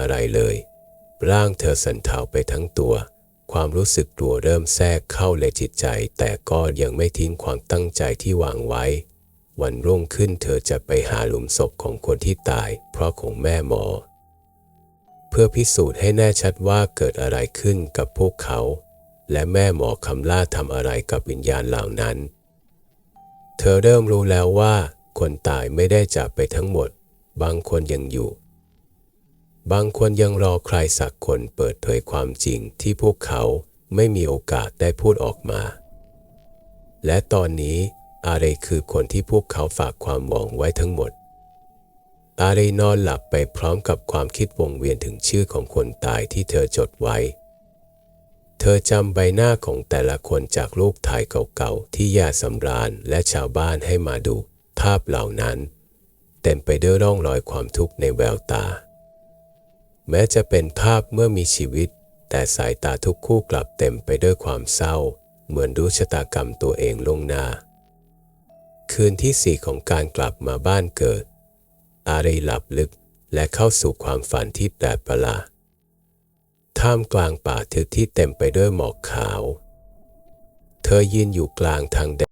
อะไรเลย ร่างเธอสั่นเทาไปทั้งตัว ความรู้สึกกลัวเริ่มแทรกเข้าในจิตใจ แต่ก็ยังไม่ทิ้งความตั้งใจที่วางไว้ วันรุ่งขึ้นเธอจะไปหาหลุมศพของคนที่ตาย เพราะของแม่หมอ เพื่อพิสูจน์ให้แน่ชัดว่าเกิดอะไรขึ้นกับพวกเขา และแม่หมอคำล่าทำอะไรกับวิญญาณเหล่านั้น เธอเริ่มรู้แล้วว่าคนตายไม่ได้จากไปทั้งหมด บางคนยังอยู่ บางคนยังรอใครสักคนเปิดเผยความจริงที่พวกเขาไม่มีโอกาสได้พูดออกมา และตอนนี้อะไรคือคนที่พวกเขาฝากความหวังไว้ทั้งหมด อารีนอนหลับไปพร้อมกับความคิดวงเวียนถึงชื่อของคนตายที่เธอจดไว้ เธอจำใบหน้าของแต่ละคนจากรูปถ่ายเก่าๆ ที่ยาสำราญและชาวบ้านให้มาดู ภาพเหล่านั้น เต็มไปด้วยร่องรอยความทุกข์ในแววตา แม้จะเป็นภาพเมื่อมีชีวิต แต่สายตาทุกคู่กลับเต็มไปด้วยความเศร้า เหมือนรู้ชะตากรรมตัวเองลงหน้า คืนที่สี่ของการกลับมาบ้านเกิด อารีหลับลึกและเข้าสู่ความฝันที่แปลกประหลาดท่ามกลางป่าทึบที่เต็มไปด้วยหมอกขาว เธอยืนอยู่กลางทางแด